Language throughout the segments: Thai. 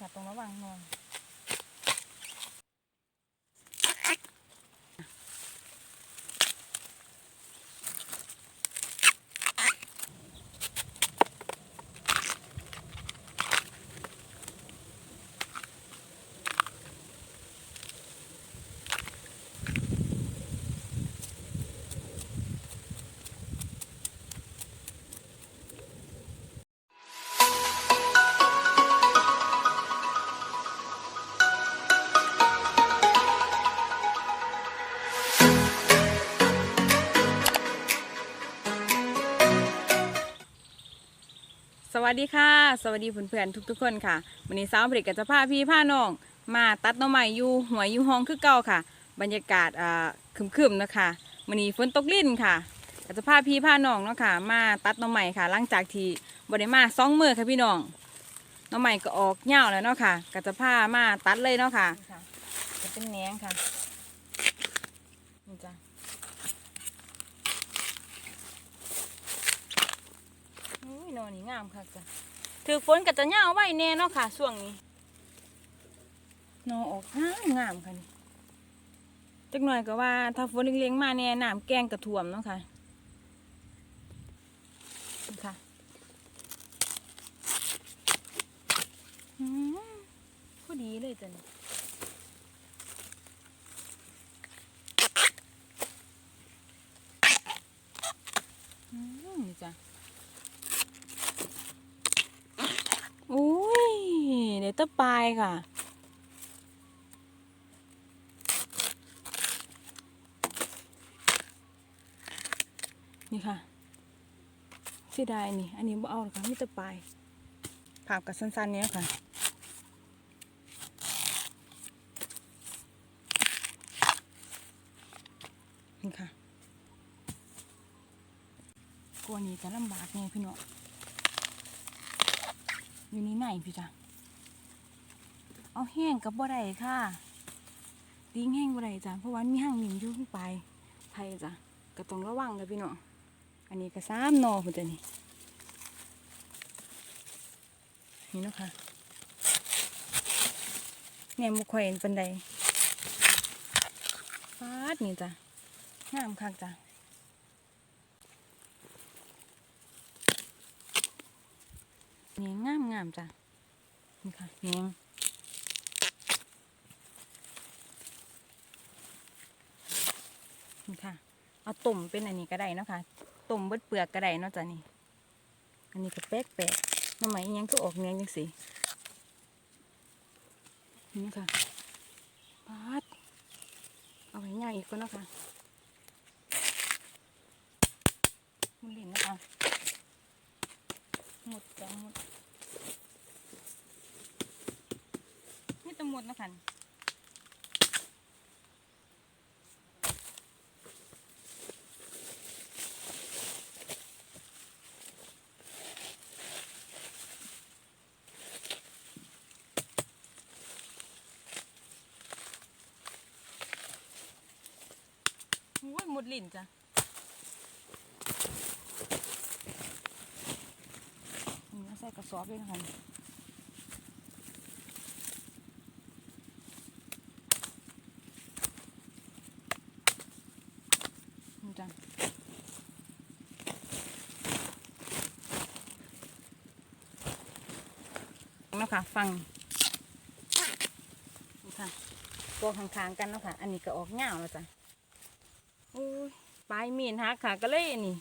ค่ะตรงระหว่างนอน วัสดีค่ะ สวัสดีเพื่อนๆทุก ๆ คนค่ะวันนี้สาวผลิตกับจะพาพี่พาน้อง มาตัดหน่อไม้อยู่หัวอยู่ห้องคือเก่าค่ะ บรรยากาศอ่าคึมๆนะคะวันนี้ฝนตกลิ่นค่ะก็จะพาพี่พาน้องเนาะค่ะ มาตัดหน่อไม้ค่ะ หลังจากที่บริมาสองมือค่ะพี่น้องหน่อไม้ก็ออกเหี่ยวแล้วเนาะค่ะก็จะพามาตัดเลยเนาะค่ะจะเป็นแหนงค่ะนี่จ้ะ อุ้ย นี่งามค่ะจ้ะถือฝนก็จะเหงาไว้แน่เนาะค่ะช่วงนี้นอนออกงามงามค่ะนี่จักหน่อยก็ว่าถ้าฝนเลี้ยงมาแน่น้ำแกงกระท่วมเนาะค่ะนะค่ะอืมพอดีเลยจ้ะนี่อืมนี่จ้ะ อุ้ย เดี๋ยวตะปายค่ะ นี่ค่ะสีดายนี่ อันนี้บ่เอาหรอกค่ะมีแตะปายภาพกับสั้นๆเนี้ยค่ะ นี่ค่ะกลัวนี้จะลำบากไงพี่น้องอยู่นี่ไหนพี่จ้ะ เอาแห้งกับบ่ได้ค่ะติ้งแห้งบ่ได้จ้ะเพราะว่ามีห้างหนิมอยู่ข้างไปไทยจ้ะก็ต้องระวังเลยพี่น้องอันนี้ก็ซ้ำนอพุ่นจ้ะนี่นี่เนาะค่ะเนี่ยมุข่อยเห็นปันใดฟาดนี่จ้ะงามคักจ้ะนียงามงามจ้ะนี่ค่ะเนียง นี่ค่ะ เอาตุ่มเป็นอันนี้ก็ได้เนาะค่ะตุ่มเบิดเปลือกก็ได้เนาะจ้ะนี่อันนี้ก็แป๊กแปลกๆน้ำไหมยังก็ออกเนียงจังสินี่ค่ะปาดเอาไว้ย่างอีกก็นาะค่ะมันลิ้นนะคะหมดจ้ะหมดนี่ตำรวจนะคะโอ้ยหมด ลิ่นจ้ะนี่เอาใส่กระสอบเลยนะคะนี่จ้ะเนาะค่ะฟังนี่ค่ะตัวข้างๆกันเนาะค่ะ อันนี้ก็ออกเงาวแล้วจ้ะโอ้ย ปลายมีนฮักค่ะก็เลยนี่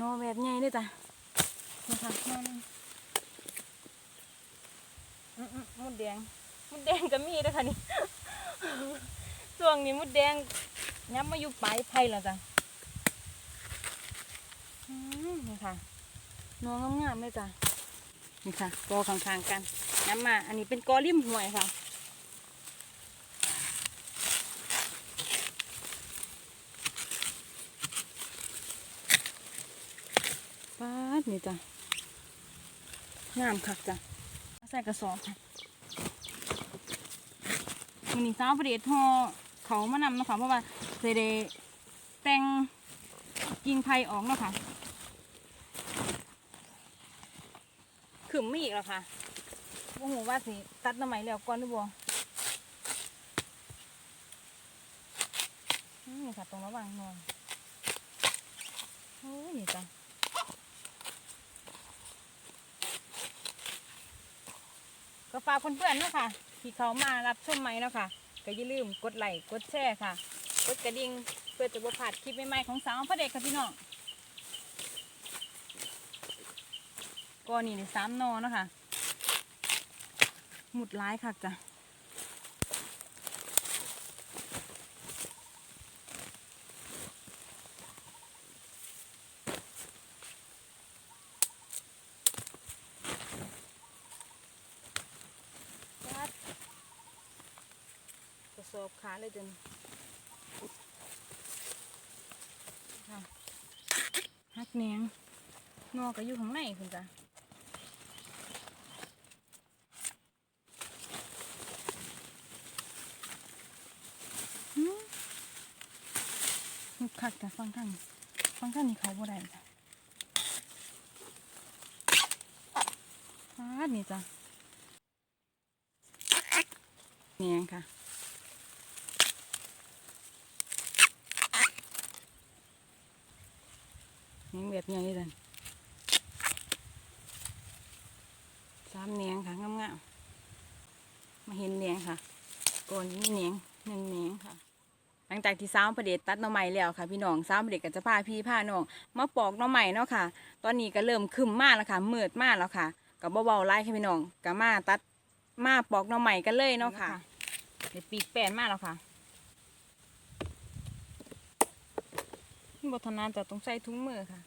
นอแบบใหญ่เลยจ้ะนี่ค่ะนอนมๆมดแดง มุดแดงก็มีด้วยค่ะนี่ช่วงนี้มุดแดงย้ำมาอยู่ปลายไผ่แล้วจ้ะนี่ค่ะนวงงามๆเลยจ้ะนี่ค่ะกอข้างๆกัน น้ำมา อันนี้เป็นกอริมห่วยค่ะ ป๊าดนี่จ้ะงามคักจ้ะใส่กระสอบค่ะวันนี้สาวประเดี๋ยชพอเขามานำนะคะเพราะว่าเดแต่งกิ่งไผ่ออกนะคะะขึ้นไม่อีกแล้วค่ะ โอ้โหว่าสิตัดน้ำใหม่แล้วก่อนหรือบ่นี่ค่ะตรงระหว่างนอนโอ้ยนี่จ้ะก็ฝากเพื่อนๆนะคะที่เขามารับชมใหม่เนาะค่ะก็อย่าลืมกดไลค์กดแชร์ค่ะ กดกระดิ่งเพื่อจะบ่พลาดคลิปใหม่ๆของสาวพระเด็กค่ะพี่น้องก็นี่นี่สามนอเนะคะ หมุดร้ายค่ะจ้ะวัดกระสอบขาเลยจนค่ะฮักแหนงนอก็อยู่ข้างในคุณจ้ะ อืมลูก คักแต่ฟังท่านฟังท่านนี่เขาบ่ได้จ้ะฟาดนี่จ้ะเนียงค่ะเนี่แบบใหญ่เลยสามเนียงค่ะงามๆมาเห็นเนียงค่ะก่อนนี้เนียงหนึ่งเนียงค่ะ หลังจากที่สาวประเดชตัดหน่อไม้แล้วค่ะ พี่น้องสาวประเดชก็จะพาพี่พาน้องมาปอกหน่อไม้เนาะค่ะ ตอนนี้ก็เริ่มคึมมากแล้วค่ะมืดมากแล้วค่ะกับเบาๆไล่ค่ะพี่น้องก็มาตัดมาปอกหน่อไม้กันเลยเนาะค่ะเดี๋ยวปีกแป้นมากแล้วค่ะบทนานจะต้องใส่ถุงมือค่ะ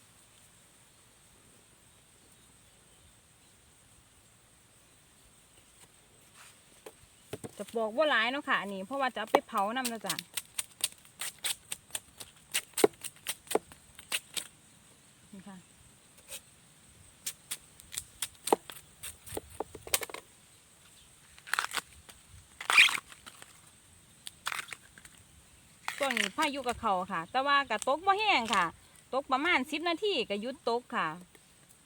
จะบอกว่าร้ายเนาะค่ะอันนี้เพราะว่าจะเอาไปเผานำนะจ๊ะนี่ค่ะ อยู่กับเขาค่ะ แต่ว่ากับตกบ่แห้งค่ะ ตกประมาณสิบนาทีก็หยุดตกค่ะ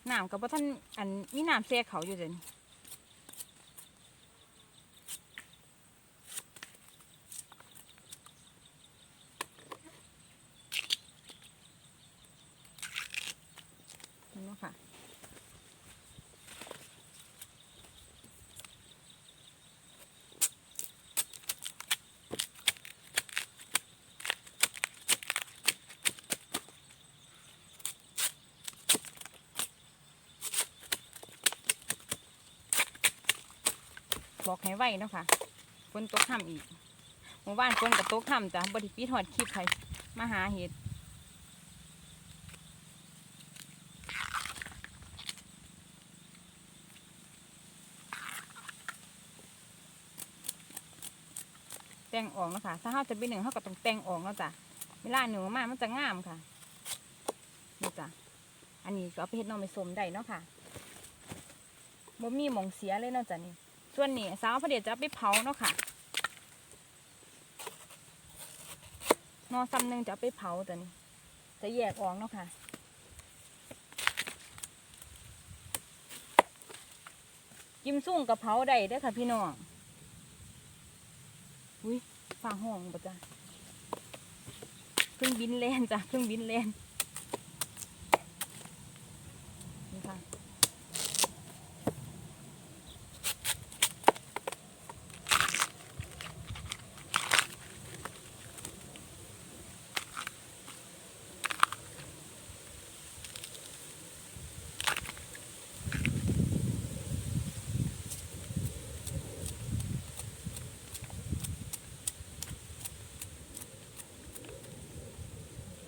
น้ำกับพ่ท่านอันมีน้ำแช่เขาอยู่เดี๋ยวนี้ บอกให้ไว้เนาะค่ะฝนตกค่ำอีกหมู่บ้านฝนกับตกค่ำจ้ะบไดิปิดหอดคลิปใครมาหาเห็ดแต่งออกเนาะคะถ้าเขาจะเป็นหนึ่งเขาก็ต้องแต่งออกเนาะจ้ะเวลาหนูมามันจะงามค่ะนี่จ้ะอันนี้ก็เอาไปเฮ็ดนอไม่สมได้เนาะค่ะบ่มีหมองเสียเลยเนาะจ้ะนี่ ส่วนนี้สาวพระเดชจะไปเผาเนาะค่ะนอซ้ำหนึ่งจะไปเผาจ้ะนี่จะแยกออกเนาะค่ะกิมซุ่งกับเผาได้เด้ค่ะพี่น้องอุ้ยฟ้าห้องปะจ้ะเครื่องบินแลนจ้ะเครื่องบินแลนค่ะ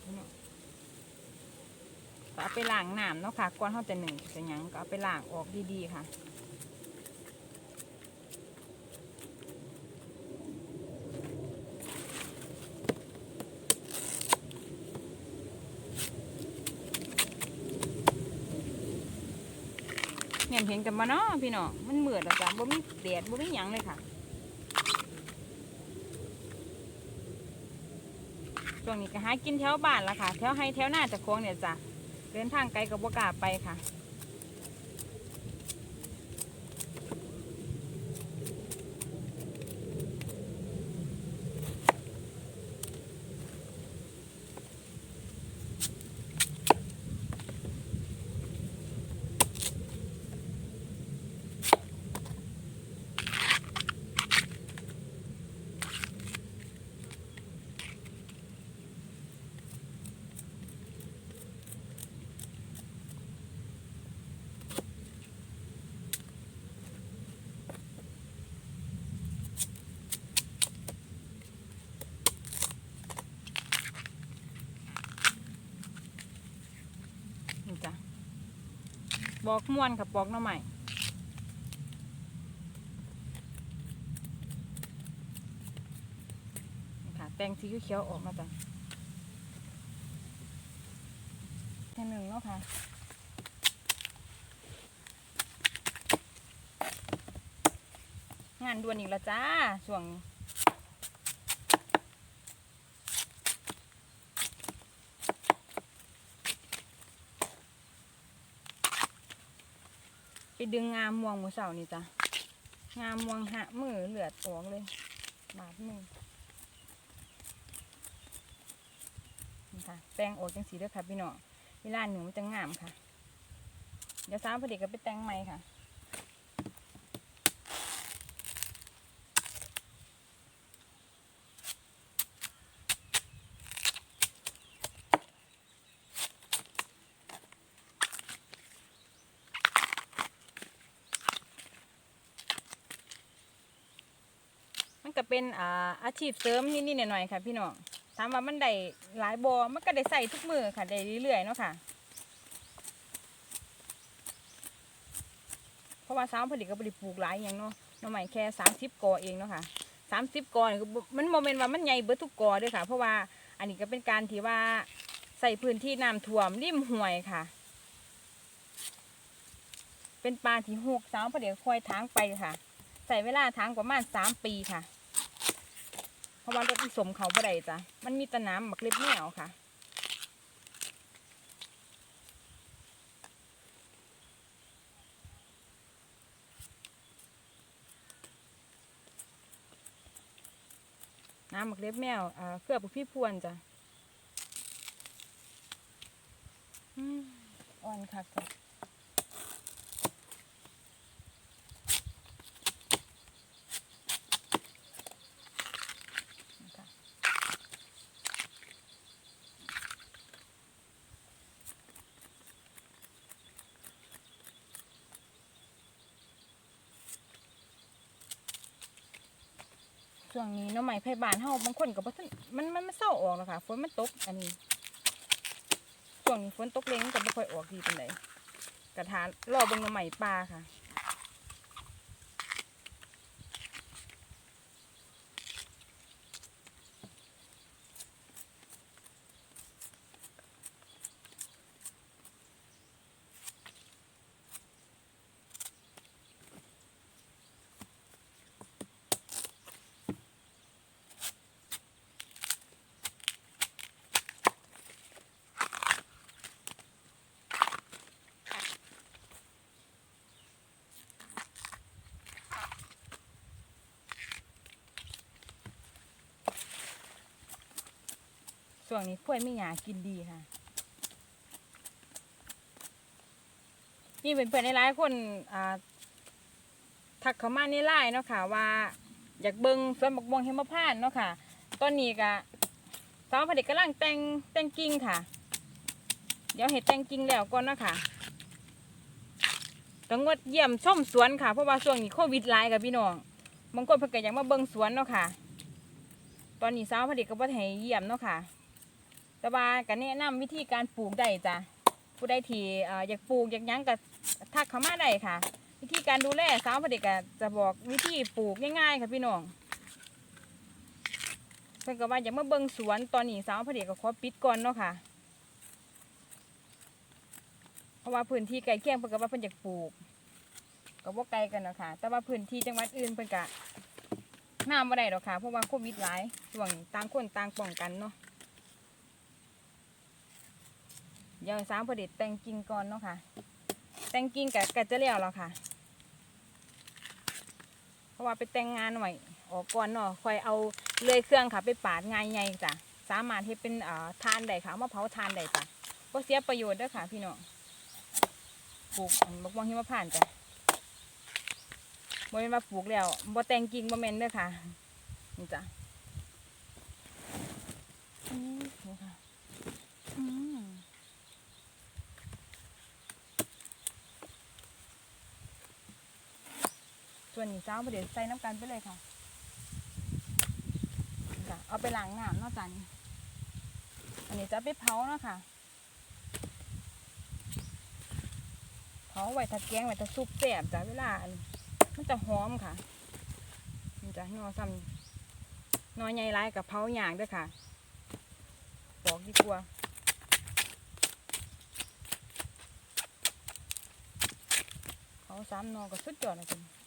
พี่น้องก็เอา ไปล้างน้ำเนาะค่ะก่อนเขาจะหนึ่งจะยังก็เอาไปล้างออกดีๆค่ะเห็นเห็นกันมาเนาะพี่น้องมันเหมือดแล้วจ้ะบ่มีแดดบ่มีหยังเลยค่ะช่วงนี้ก็หากินแถวบ้านละค่ะแถวให้แถวหน้าจะควงเนี่ยจ้ะ เดินทางไกลกับบ่กล้าไปค่ะ ปอกม่วนค่ะปอกหน่อใหม่นะค่ะแตงสีเขียวๆออกมาจ้ะแค่หนึ่งเนาะค่ะงานด่วนอีกแล้วจ้าช่วงนี้ ไปดึงงามม่วงมือเสานี่จ้ะงามม่วงหะมือเหลือดออกเลย บาดมือนี่ค่ะแตงออกจังสีเด้อค่ะพี่น้องเวลาหนึ่งมันจะงามค่ะ เดี๋ยวสามพอดีก็ไปแต่งใหม่ค่ะ ก็เป็นอ่าอาชีพเสริมนิดๆหน่อยๆค่ะ พี่น้องถามว่ามันได้หลายบอมันก็ได้ใส่ทุกมือค่ะได้เรื่อยๆเนาะค่ะ เพราะว่าสาวผลิตก็บริตปลูกหลายอย่างเนาะหน่อใหม่แค่สามสิบกอเองเนาะค่ะสามสิบกอนี่มันโมเมนต์ว่ามันใหญ่เบิดทุกกอเด้วยค่ะ เพราะว่าอันนี้ก็เป็นการที่ว่าใส่พื้นที่น้ำท่วมริมห้วยค่ะ เป็นปลาที่หกสาวผลิตคอยทางไปค่ะ ใส่เวลาทางประมาณสามปีค่ะ เพราะว่ารถผสมเขาบ่ได้จ้ะมันมีแตะน้ำบักเล็บแมวค่ะน้ำบักเล็บแมวอ่าเครือปุพี่พวนจ้ะอ่อนคักจ้ะนะคะ ช่วงนี้น้องใหม่ไผ่บานเฮาบางคนก็บ่ทันมันมันมันเศร้าออกแล้วค่ะฝนมันตกอันนี้ช่วงนี้ฝนตกเล็งก็บ่ค่อยออกดีเป็นไรกระทานรอเบิ่งน้องใหม่ปลาค่ะ ช่วงนี้กล้วยไม่หยากินดีค่ะ นี่เป็นเพื่อนในหลายคนอ่าทักเข้ามาในไลน์เนาะค่ะ ว่า อยากเบิงสวนบักม่วงเฮมพานเนาะค่ะตอนนี้ก็สาวผลิตกำลังแต่งแต่งกิ่งค่ะ เดี๋ยวเห็ดแต่งกิ่งแล้วก่อนเนาะค่ะต้องงดเยี่ยมชมสวนค่ะเพราะว่าช่วงนี้โควิดหลายกับพี่น้องบางคนเพิ่นก็อยากมาเบิงสวนเนาะค่ะ ตอนนี้สาวผลิตก็บ่ได้ให้เยี่ยมเนาะค่ะ แต่ว่าก็แนะนำวิธีการปลูกได้จ้ะผู้ใดที่อยากปลูกอยากยังก็ทักเข้ามาได้ค่ะ วิธีการดูแลสาวผลิตก็จะบอกวิธีปลูกง่ายๆค่ะพี่น้องเพิ่นก็ว่าอย่ากมาเบิ่งสวนตอนนี้สาวผลิตก็ขอปิดก่อนเนาะค่ะเพราะว่าพื้นที่ใกล้เคียงเพิ่นก็ว่าเพิ่นอยากปลูกก็บ่ไกลกันเนาะค่ะ แต่ว่าพื้นที่จังหวัดอื่นเพิ่นก็น้ำบ่ได้ดอกค่ะเพราะว่าโควิดหลายช่วงนี้ต่างคนต่างป้องกันเนาะ เดี๋ยวให้สามผลิตแต่งกิ่งก่อนเนาะค่ะ แต่งกิ่งกะกะจะเลี้ยวแล้วค่ะ เพราะว่าไปแต่งงานหน่อยออกก่อนเนาะคอยเอาเลื่อยเครื่องค่ะ ไปปาดงายใหญ่จ้ะสามารถที่เป็นเอ่อทานได้ค่ะเอามาเผาทานได้จ้ะก็เสียประโยชน์ด้วยค่ะ พี่น้องปลูกอันบักม่วงหิมพานจ้ะบ่แม่นว่าปลูกแล้วบ่แต่งกิ่งบ่แม่นเด้อค่ะนี่จ้ะอืมนี่ค่ะ อืม ส่วนนี้เจ้าประเดี๋ยวใส่น้ำกันไปเลยค่ะจ้ะเอาไปล้างน้ำเนาะจ้ะนี่อันนี้จะเอาไปเผาเนาะค่ะเผาไว้ถ้าแกงไว้ถ้าซุปแซ่บจ้ะเวลามันจะหอมค่ะมันจะนอซ้ำนอใหญ่ร้ายกับเผาหยางด้วยค่ะปอกดีกว่าเขาสามนอก็สุดยอดนะจับ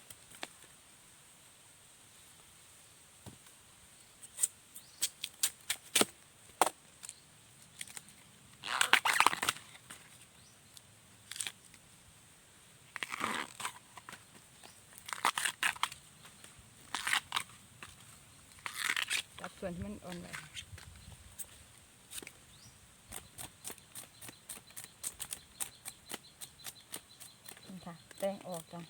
ส่วนที่มันอ่อนไว้นี่ค่ะแตงออกจ้ะ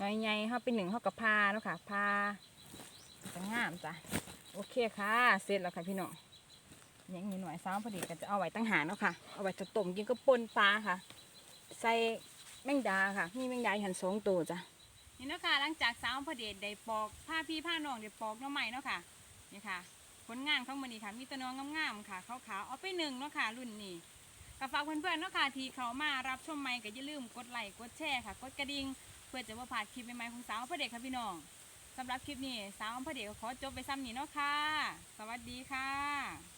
น้อยใหญ่เขาเป็นหนึ่งเขากับพาเนาะค่ะพาจะงามจ้ะโอเคค่ะ เสร็จแล้วค่ะพี่น้องยังนิดหน่อยซ้ำพอดีก็จะเอาไว้ตั้งหาเนาะค่ะ เอาไว้จะต้มกินก็ปนปลาค่ะ ใส่แมงดาค่ะ มีแมงดาหันสองตัวจ้ะ นี่เนาะค่ะหลังจากสาวพระเดชได้ปอกผ้าพี่ผ้าน้องได้ปอกน้อใหม่เนาะค่ะนี่ค่ะ ผลงานของมันนี่ค่ะ มีตัวน้องงามๆค่ะขาวๆเอาไปหนึ่งเนาะค่ะรุ่นนี้ก็ฝากเพื่อนๆเนาะค่ะที่เขามารับชมใหม่ก็อย่าลืมกดไลค์กดแชร์ค่ะ กดกระดิ่งเพื่อจะว่าผ่านคลิปใหม่ๆของสาวพระเดชค่ะพี่น้องสำหรับคลิปนี้สาวพระเดชขอจบไปซ้ำนี้เนาะค่ะ สวัสดีค่ะ